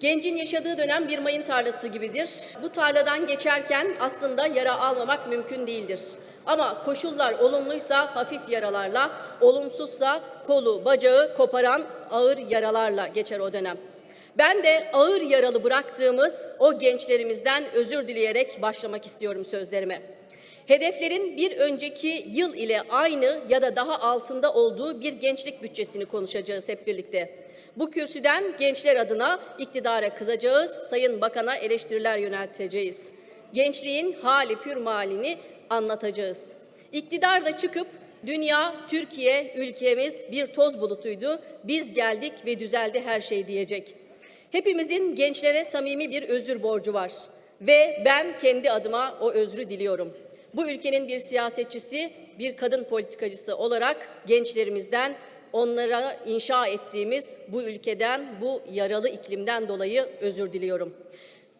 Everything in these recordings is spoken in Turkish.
Gencin yaşadığı dönem bir mayın tarlası gibidir. Bu tarladan geçerken aslında yara almamak mümkün değildir. Ama koşullar olumluysa hafif yaralarla, olumsuzsa kolu, bacağı koparan ağır yaralarla geçer o dönem. Ben de ağır yaralı bıraktığımız o gençlerimizden özür dileyerek başlamak istiyorum sözlerime. Hedeflerin bir önceki yıl ile aynı ya da daha altında olduğu bir gençlik bütçesini konuşacağız hep birlikte. Bu kürsüden gençler adına iktidara kızacağız, Sayın Bakan'a eleştiriler yönelteceğiz. Gençliğin hali pür malini anlatacağız. İktidar da çıkıp dünya, Türkiye, ülkemiz bir toz bulutuydu, biz geldik ve düzeldi her şey diyecek. Hepimizin gençlere samimi bir özür borcu var ve ben kendi adıma o özrü diliyorum. Bu ülkenin bir siyasetçisi, bir kadın politikacısı olarak gençlerimizden onlara inşa ettiğimiz bu ülkeden, bu yaralı iklimden dolayı özür diliyorum.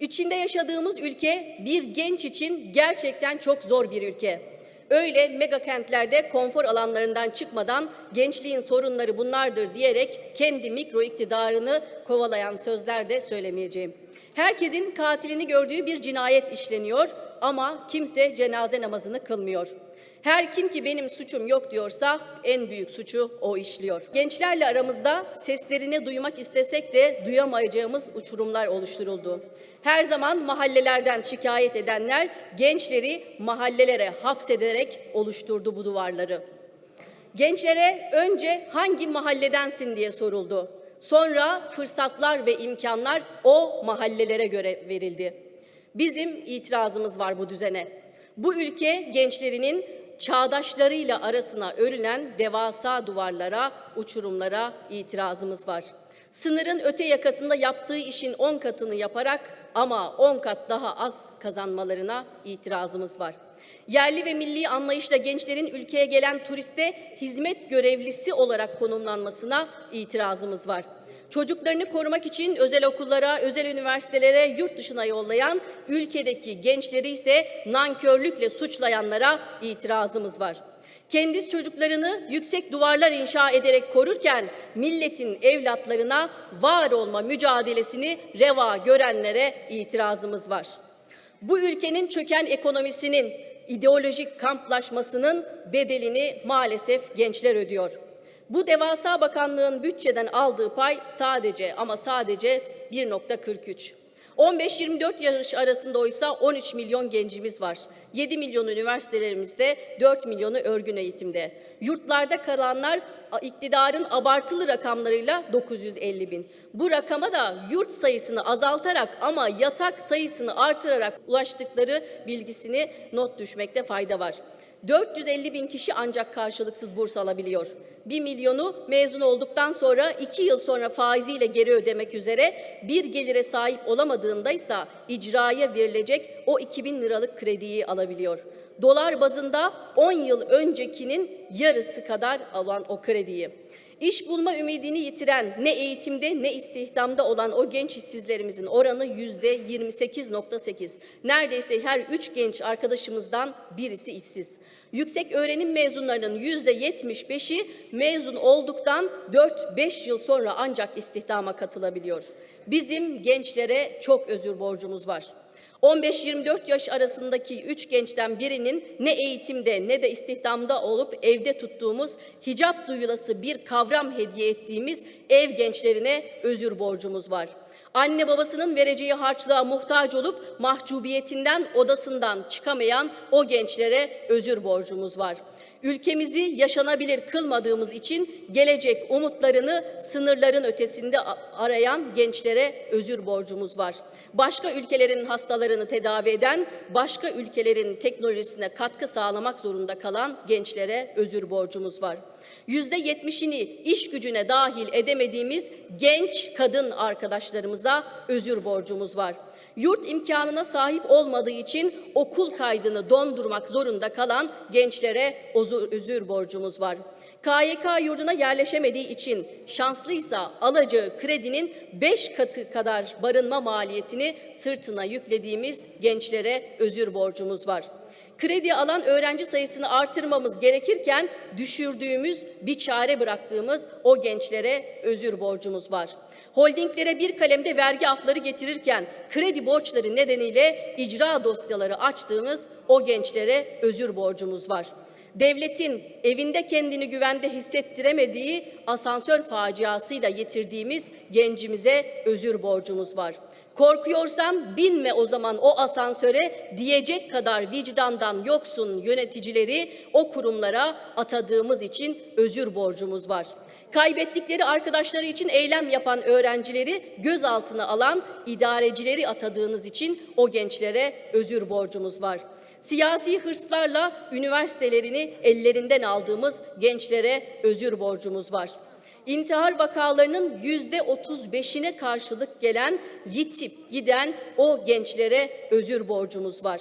İçinde yaşadığımız ülke bir genç için gerçekten çok zor bir ülke. Öyle mega kentlerde konfor alanlarından çıkmadan gençliğin sorunları bunlardır diyerek kendi mikro iktidarını kovalayan sözler de söylemeyeceğim. Herkesin katilini gördüğü bir cinayet işleniyor ama kimse cenaze namazını kılmıyor. Her kim ki benim suçum yok diyorsa en büyük suçu o işliyor. Gençlerle aramızda seslerini duymak istesek de duyamayacağımız uçurumlar oluşturuldu. Her zaman mahallelerden şikayet edenler gençleri mahallelere hapsederek oluşturdu bu duvarları. Gençlere önce hangi mahalledensin diye soruldu. Sonra fırsatlar ve imkanlar o mahallelere göre verildi. Bizim itirazımız var bu düzene. Bu ülke gençlerinin çağdaşlarıyla arasına örülen devasa duvarlara, uçurumlara itirazımız var. Sınırın öte yakasında yaptığı işin 10 katını yaparak ama 10 kat daha az kazanmalarına itirazımız var. Yerli ve milli anlayışla gençlerin ülkeye gelen turiste hizmet görevlisi olarak konumlanmasına itirazımız var. Çocuklarını korumak için özel okullara, özel üniversitelere, yurt dışına yollayan, ülkedeki gençleri ise nankörlükle suçlayanlara itirazımız var. Kendi çocuklarını yüksek duvarlar inşa ederek korurken milletin evlatlarına var olma mücadelesini reva görenlere itirazımız var. Bu ülkenin çöken ekonomisinin ideolojik kamplaşmasının bedelini maalesef gençler ödüyor. Bu devasa bakanlığın bütçeden aldığı pay sadece ama sadece 1.43. 15-24 yaş arasında oysa 13 milyon gencimiz var. 7 milyon üniversitelerimizde, 4 milyonu örgün eğitimde. Yurtlarda kalanlar iktidarın abartılı rakamlarıyla 950 bin. Bu rakama da yurt sayısını azaltarak ama yatak sayısını artırarak ulaştıkları bilgisini not düşmekte fayda var. 450 bin kişi ancak karşılıksız burs alabiliyor. 1 milyonu mezun olduktan sonra 2 yıl sonra faiziyle geri ödemek üzere bir gelire sahip olamadığında ise icraya verilecek o 2000 liralık krediyi alabiliyor. Dolar bazında 10 yıl öncekinin yarısı kadar alan o krediyi. İş bulma ümidini yitiren ne eğitimde ne istihdamda olan o genç işsizlerimizin oranı yüzde 28.8. Neredeyse her üç genç arkadaşımızdan birisi işsiz. Yüksek öğrenim mezunlarının yüzde 75'i mezun olduktan 4-5 yıl sonra ancak istihdama katılabiliyor. Bizim gençlere çok özür borcumuz var. 15-24 yaş arasındaki üç gençten birinin ne eğitimde ne de istihdamda olup evde tuttuğumuz hicap duyulası bir kavram hediye ettiğimiz ev gençlerine özür borcumuz var. Anne babasının vereceği harçlığa muhtaç olup mahcubiyetinden odasından çıkamayan o gençlere özür borcumuz var. Ülkemizi yaşanabilir kılmadığımız için gelecek umutlarını sınırların ötesinde arayan gençlere özür borcumuz var. Başka ülkelerin hastalarını tedavi eden, başka ülkelerin teknolojisine katkı sağlamak zorunda kalan gençlere özür borcumuz var. Yüzde yetmişini iş gücüne dahil edemediğimiz genç kadın arkadaşlarımıza özür borcumuz var yurt imkanına sahip olmadığı için okul kaydını dondurmak zorunda kalan gençlere özür borcumuz var. KYK yurduna yerleşemediği için şanslıysa alacağı kredinin beş katı kadar barınma maliyetini sırtına yüklediğimiz gençlere özür borcumuz var. Kredi alan öğrenci sayısını artırmamız gerekirken düşürdüğümüz bir çare bıraktığımız o gençlere özür borcumuz var. Holdinglere bir kalemde vergi afları getirirken kredi borçları nedeniyle icra dosyaları açtığımız o gençlere özür borcumuz var. Devletin evinde kendini güvende hissettiremediği asansör faciasıyla yitirdiğimiz gencimize özür borcumuz var. Korkuyorsan binme o zaman o asansöre diyecek kadar vicdandan yoksun yöneticileri o kurumlara atadığımız için özür borcumuz var. Kaybettikleri arkadaşları için eylem yapan öğrencileri gözaltına alan idarecileri atadığınız için o gençlere özür borcumuz var. Siyasi hırslarla üniversitelerini ellerinden aldığımız gençlere özür borcumuz var. İntihar vakalarının yüzde otuz beşine karşılık gelen yitip giden o gençlere özür borcumuz var.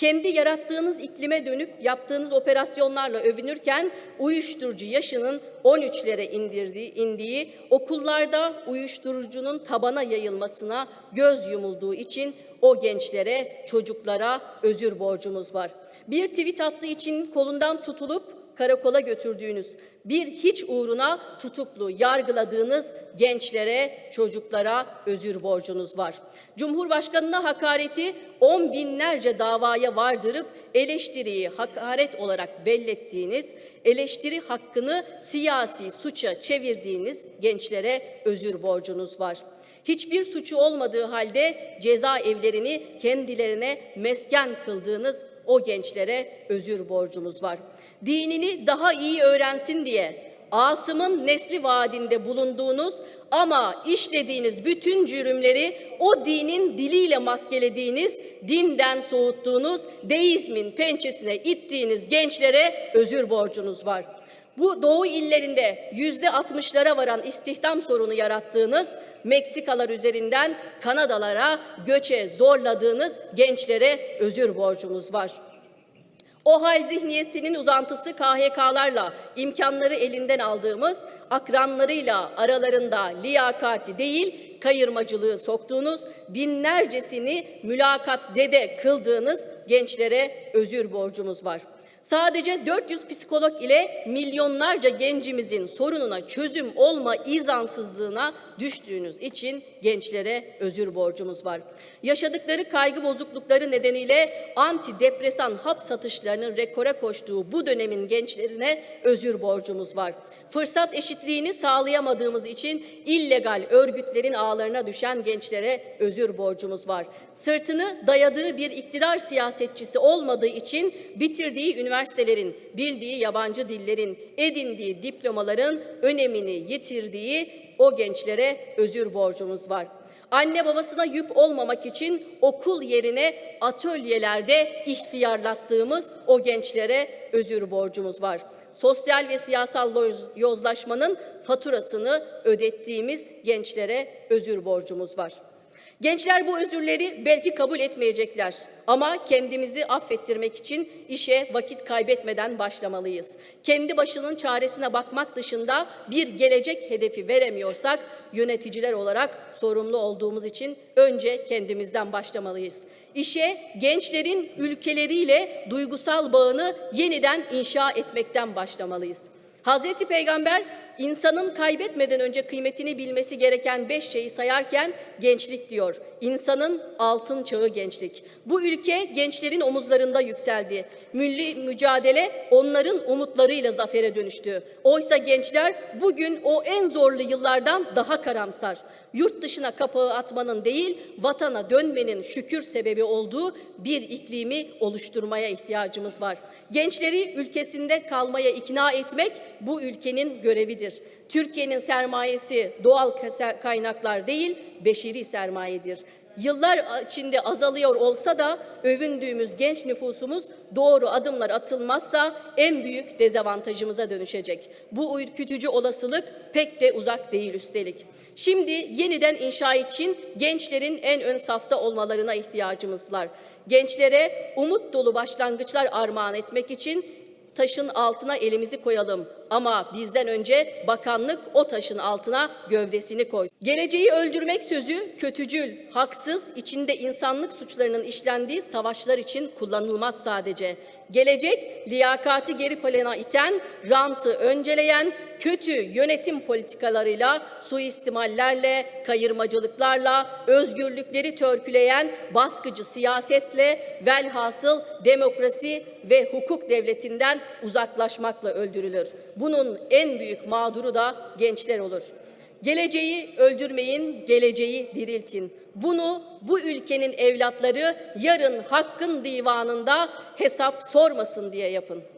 Kendi yarattığınız iklime dönüp yaptığınız operasyonlarla övünürken uyuşturucu yaşının 13'lere indirdiği, indiği, okullarda uyuşturucunun tabana yayılmasına göz yumulduğu için o gençlere, çocuklara özür borcumuz var. Bir tweet attığı için kolundan tutulup karakola götürdüğünüz, bir hiç uğruna tutuklu yargıladığınız gençlere, çocuklara özür borcunuz var. Cumhurbaşkanına hakareti on binlerce davaya vardırıp eleştiriyi hakaret olarak bellettiğiniz, eleştiri hakkını siyasi suça çevirdiğiniz gençlere özür borcunuz var. Hiçbir suçu olmadığı halde cezaevlerini kendilerine mesken kıldığınız o gençlere özür borcumuz var. Dinini daha iyi öğrensin diye Asım'ın nesli vaadinde bulunduğunuz ama işlediğiniz bütün cürümleri o dinin diliyle maskelediğiniz, dinden soğuttuğunuz, deizmin pençesine ittiğiniz gençlere özür borcunuz var. Bu doğu illerinde yüzde 60'lara varan istihdam sorunu yarattığınız, Meksikalar üzerinden Kanadalara göçe zorladığınız gençlere özür borcumuz var. O hal zihniyetinin uzantısı KHK'larla imkanları elinden aldığımız akranlarıyla aralarında liyakati değil kayırmacılığı soktuğunuz binlercesini mülakat zede kıldığınız gençlere özür borcumuz var. Sadece 400 psikolog ile milyonlarca gencimizin sorununa çözüm olma izansızlığına düştüğünüz için gençlere özür borcumuz var. Yaşadıkları kaygı bozuklukları nedeniyle antidepresan hap satışlarının rekora koştuğu bu dönemin gençlerine özür borcumuz var. Fırsat eşitliğini sağlayamadığımız için illegal örgütlerin ağlarına düşen gençlere özür borcumuz var. Sırtını dayadığı bir iktidar siyasetçisi olmadığı için bitirdiği üniversitelerin, bildiği yabancı dillerin, edindiği diplomaların önemini yitirdiği o gençlere özür borcumuz var. Anne babasına yük olmamak için okul yerine atölyelerde ihtiyarlattığımız o gençlere özür borcumuz var. Sosyal ve siyasal yozlaşmanın faturasını ödettiğimiz gençlere özür borcumuz var. Gençler bu özürleri belki kabul etmeyecekler ama kendimizi affettirmek için işe vakit kaybetmeden başlamalıyız. Kendi başının çaresine bakmak dışında bir gelecek hedefi veremiyorsak yöneticiler olarak sorumlu olduğumuz için önce kendimizden başlamalıyız. İşe gençlerin ülkeleriyle duygusal bağını yeniden inşa etmekten başlamalıyız. Hazreti Peygamber insanın kaybetmeden önce kıymetini bilmesi gereken beş şeyi sayarken gençlik diyor. İnsanın altın çağı gençlik. Bu ülke gençlerin omuzlarında yükseldi. Milli mücadele onların umutlarıyla zafere dönüştü. Oysa gençler bugün o en zorlu yıllardan daha karamsar. Yurt dışına kapağı atmanın değil, vatana dönmenin şükür sebebi olduğu bir iklimi oluşturmaya ihtiyacımız var. Gençleri ülkesinde kalmaya ikna etmek bu ülkenin görevidir. Türkiye'nin sermayesi doğal kaynaklar değil, beşeri sermayedir. Yıllar içinde azalıyor olsa da övündüğümüz genç nüfusumuz doğru adımlar atılmazsa en büyük dezavantajımıza dönüşecek. Bu ürkütücü olasılık pek de uzak değil üstelik. Şimdi yeniden inşa için gençlerin en ön safta olmalarına ihtiyacımız var. Gençlere umut dolu başlangıçlar armağan etmek için taşın altına elimizi koyalım. Ama bizden önce bakanlık o taşın altına gövdesini koy. Geleceği öldürmek sözü kötücül, haksız, içinde insanlık suçlarının işlendiği savaşlar için kullanılmaz sadece. Gelecek liyakati geri plana iten, rantı önceleyen, kötü yönetim politikalarıyla, suistimallerle, kayırmacılıklarla, özgürlükleri törpüleyen baskıcı siyasetle velhasıl demokrasi ve hukuk devletinden uzaklaşmakla öldürülür. Bunun en büyük mağduru da gençler olur. Geleceği öldürmeyin, geleceği diriltin. Bunu bu ülkenin evlatları yarın hakkın divanında hesap sormasın diye yapın.